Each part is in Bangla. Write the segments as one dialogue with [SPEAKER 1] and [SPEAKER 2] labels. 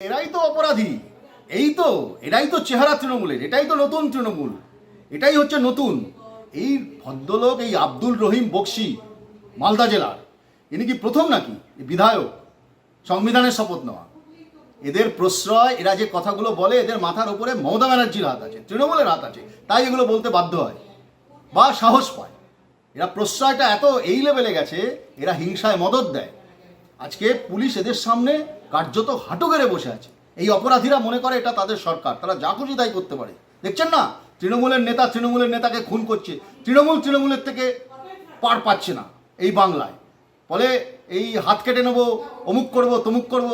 [SPEAKER 1] এরাই তো অপরাধী। এই তো, এরাই তো চেহারা তৃণমূলের, এটাই তো নতুন তৃণমূল। এটাই হচ্ছে নতুন। এই ভদ্রলোক, এই আব্দুল রহিম বক্সি, মালদা জেলার, ইনি কি প্রথম নাকি? বিধায়ক, সংবিধানের শপথ নেওয়া। এদের প্রশ্রয়, এরা যে কথাগুলো বলে, এদের মাথার উপরে মমতা ব্যানার্জির হাত আছে, তৃণমূলের হাত আছে, তাই এগুলো বলতে বাধ্য হয় বা সাহস পায়। এরা প্রশ্রয়টা এত এই লেভেলে গেছে, এরা হিংসায় মদত দেয়। আজকে পুলিশ এদের সামনে কার্যত হাঁটু গেড়ে বসে আছে। এই অপরাধীরা মনে করে এটা তাদের সরকার, তারা যা খুশি তাই করতে পারে। দেখছেন না? তৃণমূলের নেতা তৃণমূলের নেতাকে খুন করছে। তৃণমূল তৃণমূলের থেকে পার পাচ্ছে না এই বাংলায়। ফলে এই হাত কেটে নেব, অমুক করব, তমুক করব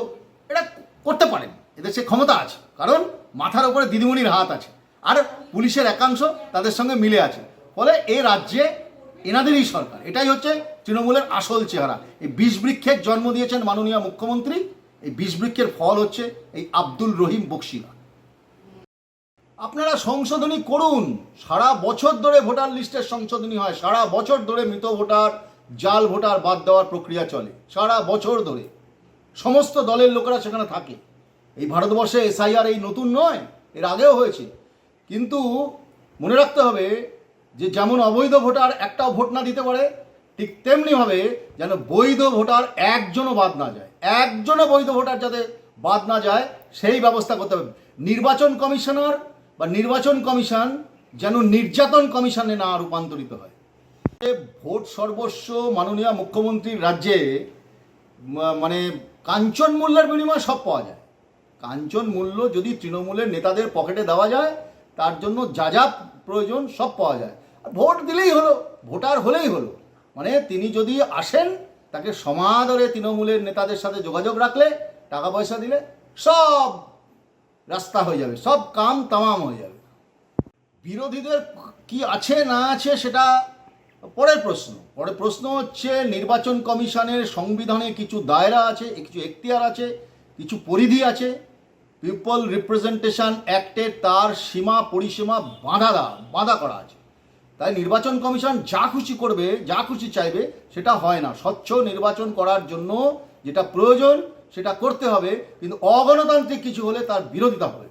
[SPEAKER 1] এটা করতে পারেন। এদের সে ক্ষমতা আছে, কারণ মাথার উপরে দিদিমণির হাত আছে। আর পুলিশের একাংশ তাদের সঙ্গে মিলে আছে। ফলে এই রাজ্যে এনাদেরই সরকার। এটাই হচ্ছে তৃণমূলের আসল চেহারা। এই বিষ বৃক্ষের জন্ম দিয়েছেন মাননীয় মুখ্যমন্ত্রী এই বিষ বৃক্ষের ফল হচ্ছে এই আব্দুল রহিম বক্সিরা। আপনারা সংশোধনী করুন। সারা বছর ধরে ভোটার লিস্টের সংশোধনী হয়। সারা বছর ধরে মৃত ভোটার, জাল ভোটার বাদ দেওয়ার প্রক্রিয়া চলে। সারা বছর ধরে। সমস্ত দলের লোকেরা সেখানে থাকে। এই ভারতবর্ষে এসআইআর এই নতুন নয়, এর আগেও হয়েছে। কিন্তু মনে রাখতে হবে যে, যেমন অবৈধ ভোটার একটাও ভোট না দিতে পারে ঠিক তেমনিভাবে যেন বৈধ ভোটার একজনও বাদ না যায়। একজনও বৈধ ভোটার যাতে বাদ না যায়, সেই ব্যবস্থা করতে হবে। নির্বাচন কমিশনার বা নির্বাচন কমিশন যেন নির্যাতন কমিশনে না রূপান্তরিত হয়। ভোট সর্বস্ব মাননীয় মুখ্যমন্ত্রীর রাজ্যে মানে কাঞ্চন মূল্যের বিনিময়ে সব পাওয়া যায়। কাঞ্চন মূল্য যদি তৃণমূলের নেতাদের পকেটে দেওয়া যায়, তার জন্য যা যা প্রয়োজন সব পাওয়া যায়। ভোট দিলেই হলো, ভোটার হলেই হলো। মানে তিনি যদি আসেন, তাকে সমাদরে তৃণমূলের নেতাদের সাথে যোগাযোগ রাখলে টাকা পয়সা দিলে সব রাস্তা হয়ে যাবে, সব কাম তামাম হয়ে যাবে। বিরোধীদের কি আছে, না আছে, সেটা পরের প্রশ্ন। পরের প্রশ্ন হচ্ছে, নির্বাচন কমিশনের সংবিধানে কিছু দায়রা আছে, কিছু এখতিয়ার আছে, কিছু পরিধি আছে। পিপল রিপ্রেজেন্টেশন অ্যাক্টে তার সীমা পরিসীমা বাঁধা দা বাঁধা করা আছে। তাই নির্বাচন কমিশন যা খুশি করবে, যা খুশি চাইবে, সেটা হয় না। স্বচ্ছ নির্বাচন করার জন্য যেটা প্রয়োজন, সেটা করতে হবে, কিন্তু অগণতান্ত্রিক কিছু হলে তার বিরোধিতা হবে।